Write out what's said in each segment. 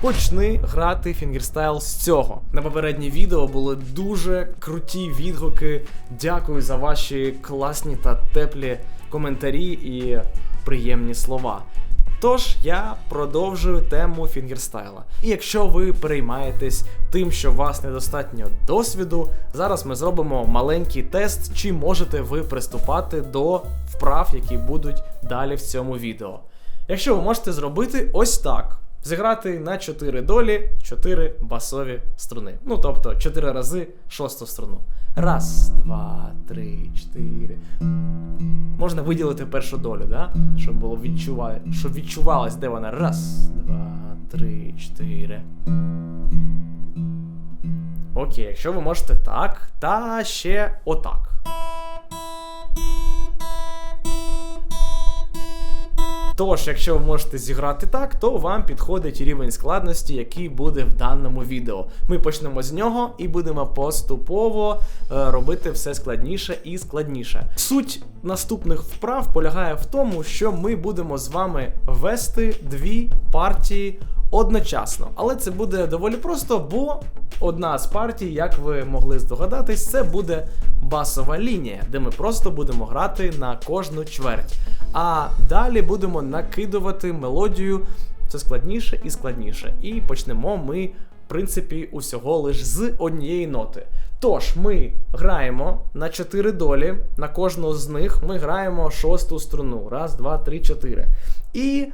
Почни грати фінгерстайл з цього. На попереднє відео були дуже круті відгуки. Дякую за ваші класні та теплі коментарі і приємні слова. Тож я продовжую тему фінгерстайла. І якщо ви переймаєтесь тим, що у вас недостатньо досвіду, зараз ми зробимо маленький тест, чи можете ви приступати до вправ, які будуть далі в цьому відео. Якщо ви можете зробити ось так: зіграти на 4 долі 4 басові струни. Ну тобто 4 рази шосту струну. Раз, два, три, чотири. Можна виділити першу долю, да? щоб було відчуває, щоб відчувалось, де вона. Раз, два, три, чотири. Окей, якщо ви можете так, та ще отак. Тож, якщо ви можете зіграти так, то вам підходить рівень складності, який буде в даному відео. Ми почнемо з нього і будемо поступово е, робити все складніше і складніше. Суть наступних вправ полягає в тому, що ми будемо з вами вести дві партії одночасно. Але це буде доволі просто, бо одна з партій, як ви могли здогадатись, це буде басова лінія, де ми просто будемо грати на кожну чверть. А далі будемо накидувати мелодію все складніше і складніше. І почнемо ми, в принципі, усього лиш з однієї ноти. Тож, ми граємо на 4 долі, на кожну з них ми граємо шосту струну. Раз, два, три, чотири. І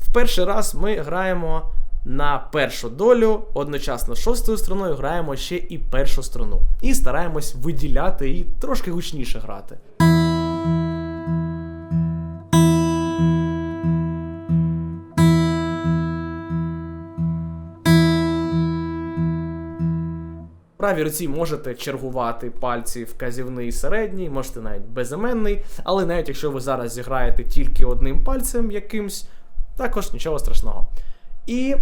в перший раз ми граємо на першу долю, одночасно шостою струною граємо ще і першу струну. І стараємось виділяти і трошки гучніше грати. Правій руці можете чергувати пальці вказівний середній, можете навіть безіменний, але навіть якщо ви зараз зіграєте тільки одним пальцем якимсь, також нічого страшного. І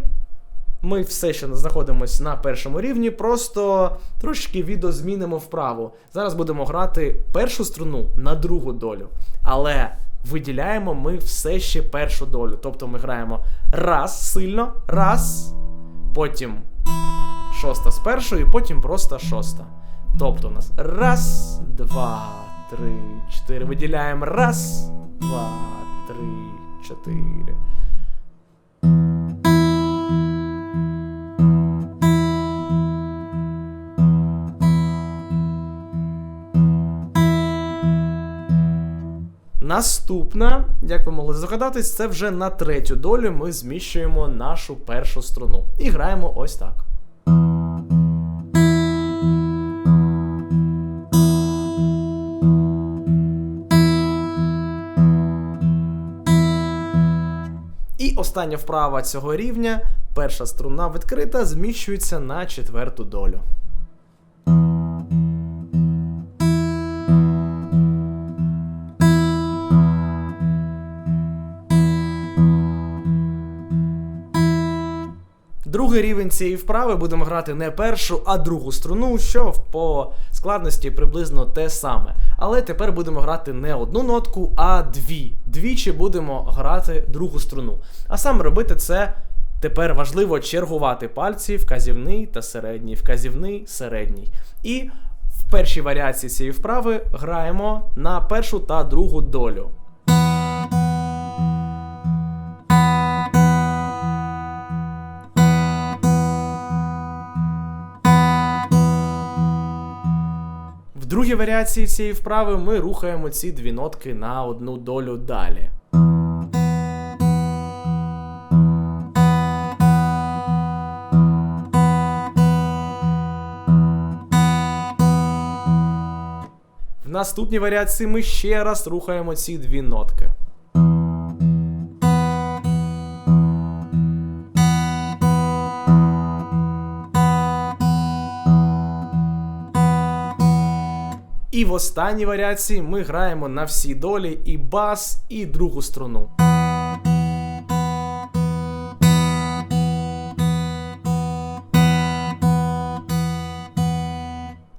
ми все ще знаходимося на першому рівні, просто трошки відозмінимо вправо. Зараз будемо грати першу струну на другу долю. Але виділяємо ми все ще першу долю. Тобто ми граємо раз сильно, раз, потім шоста з першої, потім просто шоста. Тобто у нас раз, два, три, чотири. Виділяємо раз, два, три, чотири. Наступна, як ви могли здогадатись, це вже на третю долю ми зміщуємо нашу першу струну. І граємо ось так. Остання вправа цього рівня, перша струна відкрита, зміщується на четверту долю. Другий рівень цієї вправи будемо грати не першу, а другу струну, що по складності приблизно те саме. Але тепер будемо грати не одну нотку, а дві. Двічі будемо грати другу струну. А саме робити це тепер важливо чергувати пальці вказівний та середній, вказівний, середній. І в першій варіації цієї вправи граємо на першу та другу долю. Другій варіації цієї вправи ми рухаємо ці дві нотки на одну долю далі. В наступній варіації ми ще раз рухаємо ці дві нотки. В останній варіації ми граємо на всі долі і бас, і другу струну.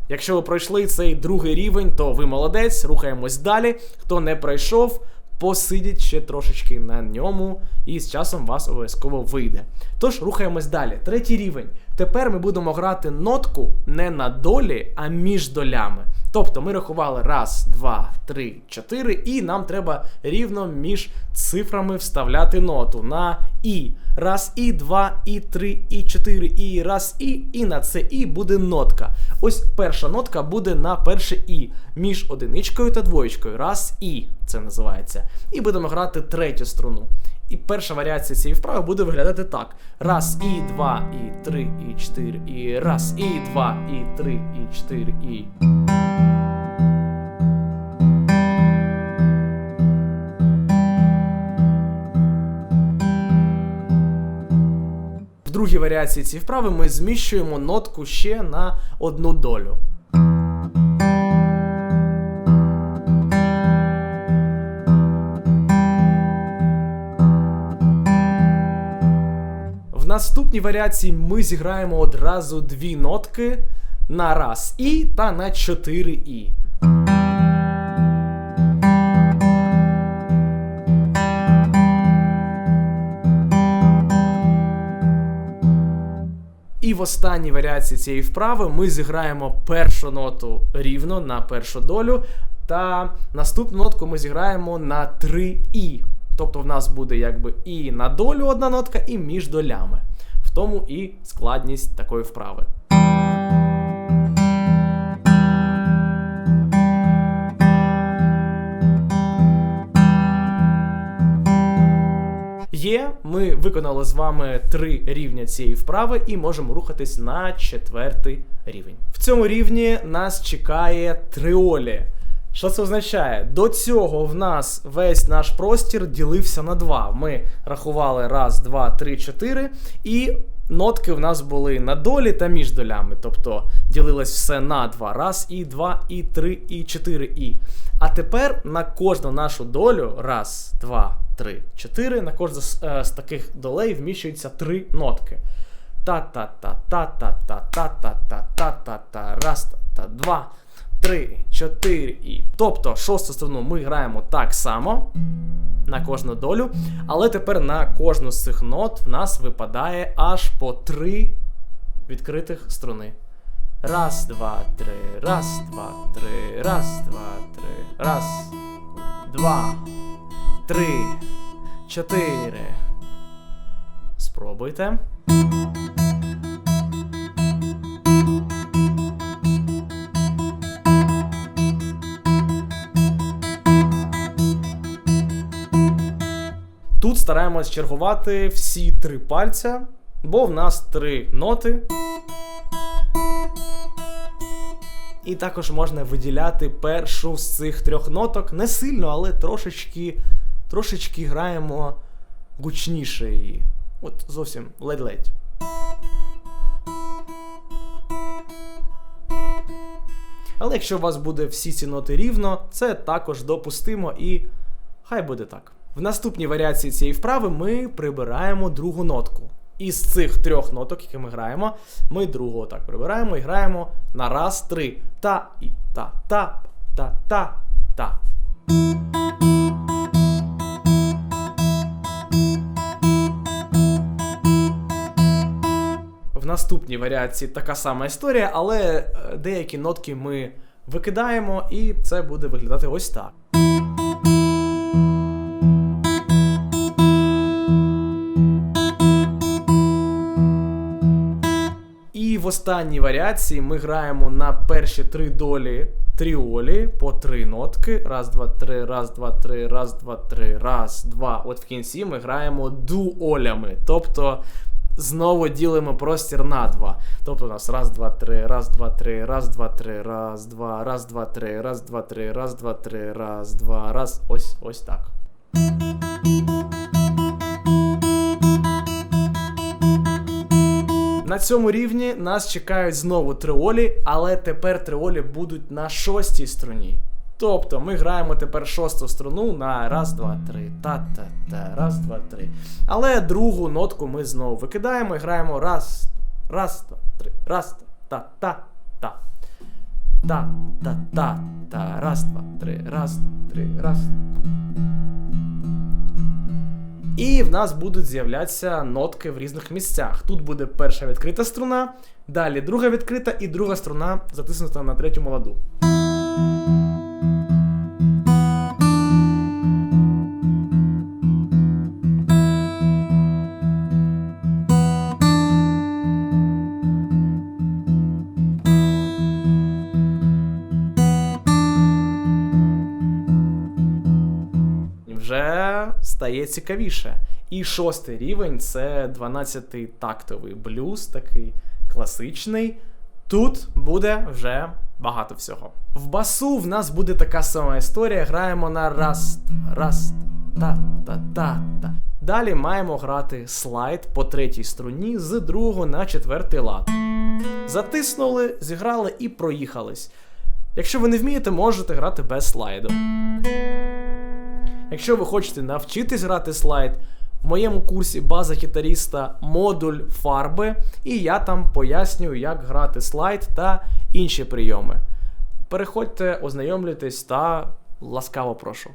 Якщо ви пройшли цей другий рівень, то ви молодець, рухаємось далі. Хто не пройшов, посидіть ще трошечки на ньому, і з часом вас обов'язково вийде. Тож рухаємось далі. Третій рівень. Тепер ми будемо грати нотку не на долі, а між долями. Тобто ми рахували раз, два, три, чотири, і нам треба рівно між цифрами вставляти ноту на І. Раз, і, два, і, три, і, чотири, і, раз, і, і на це і буде нотка. Ось перша нотка буде на перше І. Між одиничкою та двоєчкою. Раз і це називається. І будемо грати третю струну. І перша варіація цієї вправи буде виглядати так: раз, і, два, і, три, і, чотири, і раз, і, два, і, три, і, чотири, і. Другій варіації цієї вправи ми зміщуємо нотку ще на одну долю. В наступній варіації ми зіграємо одразу дві нотки на раз і та на чотири і. Останній варіації цієї вправи ми зіграємо першу ноту рівно на першу долю, та наступну нотку ми зіграємо на 3 і. Тобто в нас буде якби і на долю одна нотка, і між долями. В тому і складність такої вправи. Є, ми виконали з вами три рівня цієї вправи і можемо рухатись на четвертий рівень. В цьому рівні нас чекає триолі. Що це означає? До цього в нас весь наш простір ділився на два. Ми рахували раз, два, три, чотири, і нотки в нас були на долі та між долями. Тобто ділилось все на два. Раз, і два, і три, і чотири, і. А тепер на кожну нашу долю, раз, два, три, чотири, на кожну з, е, з таких долей вміщуються три нотки. Та-та-та-та-та-та-та-та-та-та-та, раз, та-та, два. 3, 4 і. Тобто шосту струну ми граємо так само на кожну долю. Але тепер на кожну з цих нот в нас випадає аж по 3 відкритих струни. Раз, два, три, раз, два, три, раз, два, три, раз, два, три, чотири. Спробуйте. Стараємось чергувати всі три пальця, бо в нас три ноти. І також можна виділяти першу з цих трьох ноток. Не сильно, але трошечки трошечки граємо гучніше її. От зовсім ледь-ледь. Але якщо у вас буде всі ці ноти рівно, це також допустимо і хай буде так. В наступній варіації цієї вправи ми прибираємо другу нотку. Із цих трьох ноток, які ми граємо, ми другу отак прибираємо і граємо на раз, три. Та і та, та, та, та, та. В наступній варіації така сама історія, але е, деякі нотки ми викидаємо, і це буде виглядати ось так. Останній варіації ми граємо на перші три долі тріолі по три нотки. Раз, два, три, раз, два, три, раз, два, три, раз, два. От в кінці ми граємо дуолями. Тобто знову ділимо простір на два. Тобто у нас раз, два, три, раз, два, три, раз, два, три, раз, два, раз, два, три, раз, два, три, раз, два, три, раз, два, раз. Ось ось так. На цьому рівні нас чекають знову триолі, але тепер триолі будуть на шостій струні. Тобто ми граємо тепер шосту струну на раз, два, три. Та-та-та, раз, два, три. Але другу нотку ми знову викидаємо і граємо раз, раз, два, три, раз, та, та, та. Та, та, та, та, раз, два, три, раз, два, три, раз. І в нас будуть з'являтися нотки в різних місцях. Тут буде перша відкрита струна, далі друга відкрита і друга струна затиснута на третьому ладу. Стає цікавіше. І шостий рівень це 12-й тактовий блюз, такий класичний. Тут буде вже багато всього. В басу в нас буде така сама історія. Граємо на раз, раз, та, та, та, та. Далі маємо грати слайд по третій струні з другого на четвертий лад. Затиснули, зіграли і проїхались. Якщо ви не вмієте, можете грати без слайду. Якщо ви хочете навчитись грати слайд, в моєму курсі база гітаріста модуль фарби, і я там пояснюю, як грати слайд та інші прийоми. Переходьте, ознайомлюйтесь та ласкаво прошу.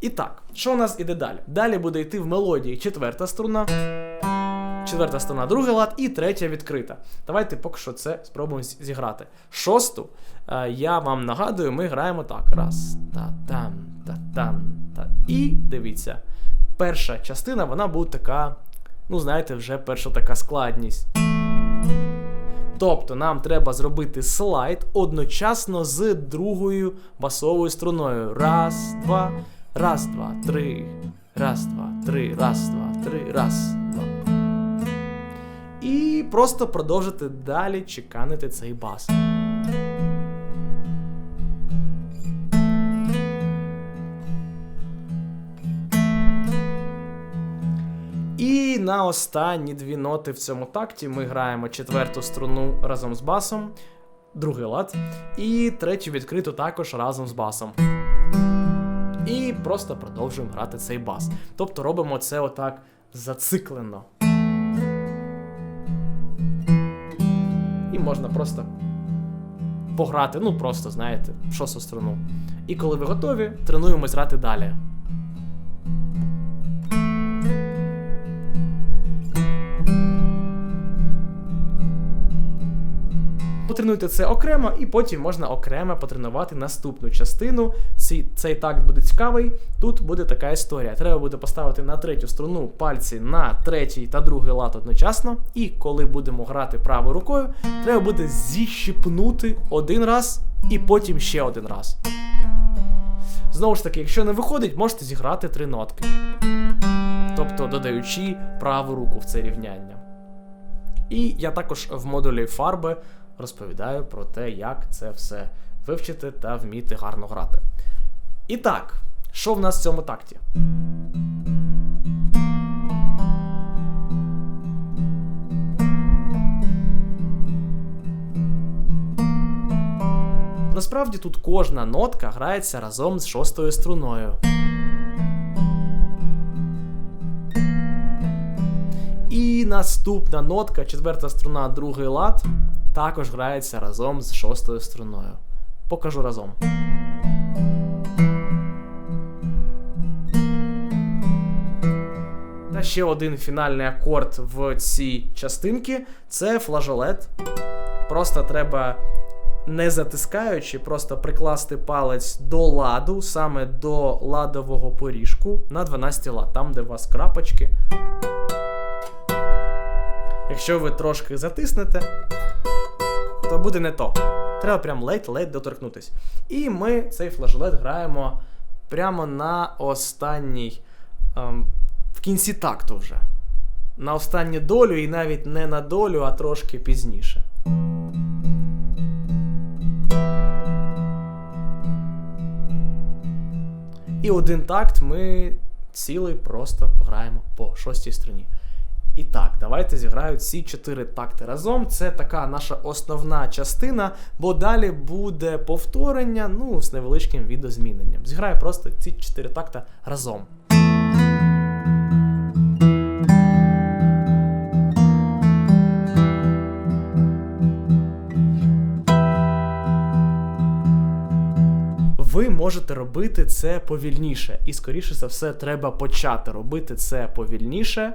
І так, що у нас іде далі? Далі буде йти в мелодії четверта струна, четверта струна, другий лад і третя відкрита. Давайте поки що це спробуємо зіграти. Шосту е, я вам нагадую, ми граємо так. Раз, та-там, та-там, та. І дивіться, перша частина вона буде така, ну, знаєте, вже перша така складність. Тобто нам треба зробити слайд одночасно з другою басовою струною. Раз, два, раз, два, три. Раз, два, три, раз, два, три, раз, просто продовжити далі чеканити цей бас. І на останні дві ноти в цьому такті ми граємо четверту струну разом з басом, другий лад, і третю відкриту також разом з басом. І просто продовжуємо грати цей бас. Тобто робимо це отак зациклено. Можна просто пограти, ну просто, знаєте, шосту струну. І коли ви готові, тренуємось грати далі. Потренуйте це окремо, і потім можна окремо потренувати наступну частину. Ці, цей такт буде цікавий. Тут буде така історія. Треба буде поставити на третю струну пальці на третій та другий лад одночасно. І коли будемо грати правою рукою, треба буде зіщипнути один раз і потім ще один раз. Знову ж таки, якщо не виходить, можете зіграти три нотки. Тобто додаючи праву руку в це рівняння. І я також в модулі фарби розповідаю про те, як це все вивчити та вміти гарно грати. І так, що в нас в цьому такті? Насправді тут кожна нотка грається разом з шостою струною. І наступна нотка, четверта струна, другий лад, також грається разом з шостою струною. Покажу разом. Та ще один фінальний акорд в цій частинці це флажолет. Просто треба, не затискаючи, просто прикласти палець до ладу, саме до ладового поріжку на 12 лад, там, де у вас крапочки. Якщо ви трошки затиснете, то буде не то. Треба прям ледь-ледь доторкнутись. І ми цей флажолет граємо прямо на останній, ем, в кінці такту вже. На останню долю, і навіть не на долю, а трошки пізніше. І один такт ми цілий просто граємо по шостій струні. І так, давайте зіграю ці чотири такти разом. Це така наша основна частина, бо далі буде повторення, ну, з невеличким відозміненням. Зіграю просто ці чотири такта разом. Ви можете робити це повільніше. І, скоріше за все, треба почати робити це повільніше.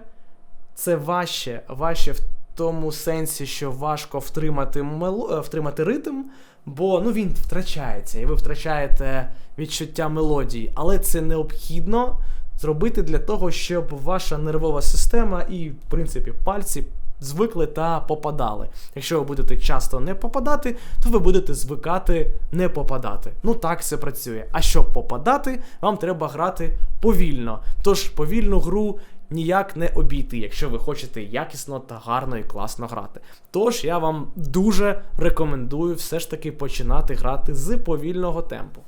Це важче, важче в тому сенсі, що важко втримати мело... е, втримати ритм, бо ну, він втрачається, і ви втрачаєте відчуття мелодії. Але це необхідно зробити для того, щоб ваша нервова система і, в принципі, пальці звикли та попадали. Якщо ви будете часто не попадати, то ви будете звикати не попадати. Ну так це працює. А щоб попадати, вам треба грати повільно. Тож повільну гру ніяк не обійти, якщо ви хочете якісно та гарно і класно грати. Тож я вам дуже рекомендую все ж таки починати грати з повільного темпу.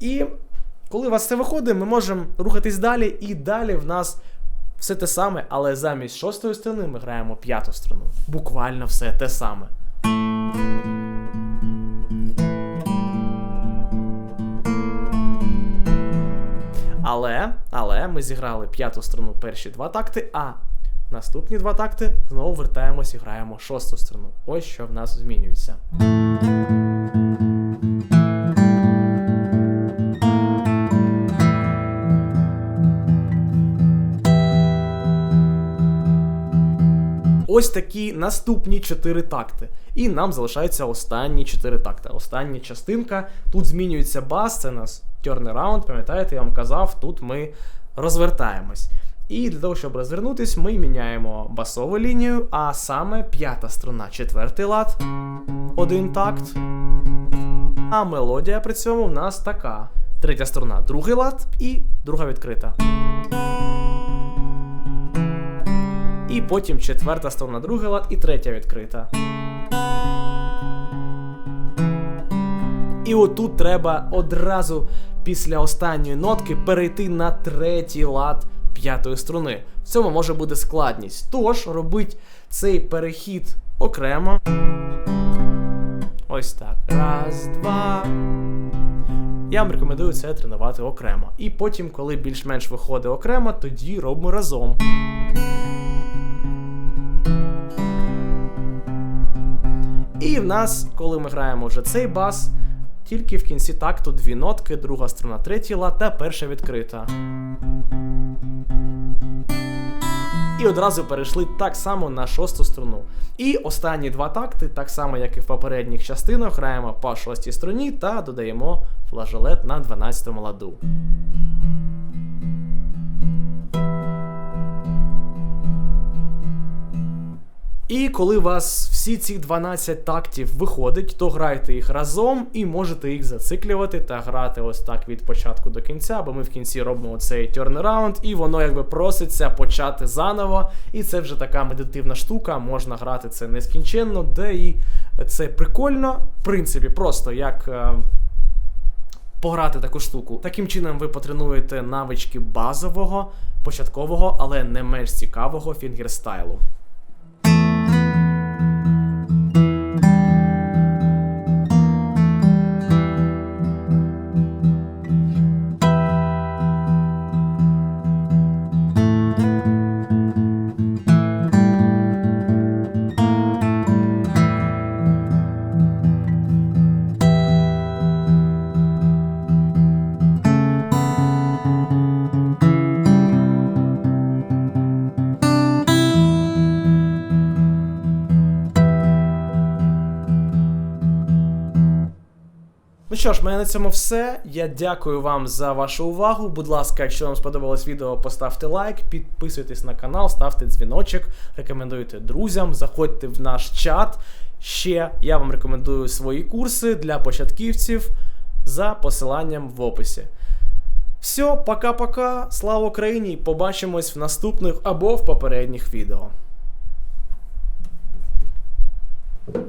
І коли у вас це виходить, ми можемо рухатись далі, і далі в нас все те саме, але замість шостої струни ми граємо п'яту струну. Буквально все те саме. Але, але ми зіграли п'яту струну перші два такти, а наступні два такти знову вертаємось і граємо шосту струну. Ось що в нас змінюється. Ось такі наступні чотири такти. І нам залишаються останні чотири такти. Остання частинка. Тут змінюється бас, це нас turnaround, пам'ятаєте, я вам казав, тут ми розвертаємось. І для того, щоб розвернутись, ми міняємо басову лінію, а саме п'ята струна, четвертий лад, один такт. А мелодія при цьому в нас така. Третя струна, другий лад і друга відкрита. І потім четверта сторона другий лад і третя відкрита. І отут треба одразу після останньої нотки перейти на третій лад п'ятої струни. В цьому може бути складність. Тож робить цей перехід окремо. Ось так. Раз, два. Я вам рекомендую це тренувати окремо. І потім, коли більш-менш виходить окремо, тоді робимо разом. І в нас, коли ми граємо вже цей бас, тільки в кінці такту дві нотки, друга струна третій лад та перша відкрита. І одразу перейшли так само на шосту струну. І останні два такти, так само як і в попередніх частинах, граємо по шостій струні та додаємо флажолет на 12 ладу. І коли у вас всі ці 12 тактів виходить, то грайте їх разом і можете їх зациклювати та грати ось так від початку до кінця, бо ми в кінці робимо цей turnaround, і воно якби проситься почати заново. І це вже така медитивна штука, можна грати це нескінченно, де і це прикольно, в принципі, просто як. е, Пограти таку штуку. Таким чином ви потренуєте навички базового, початкового, але не менш цікавого фінгерстайлу. Ну що ж, в мене на цьому все. Я дякую вам за вашу увагу. Будь ласка, якщо вам сподобалось відео, поставте лайк, підписуйтесь на канал, ставте дзвіночок, рекомендуйте друзям, заходьте в наш чат. Ще я вам рекомендую свої курси для початківців за посиланням в описі. Все, пока-пока, слава Україні! Побачимось в наступних або в попередніх відео.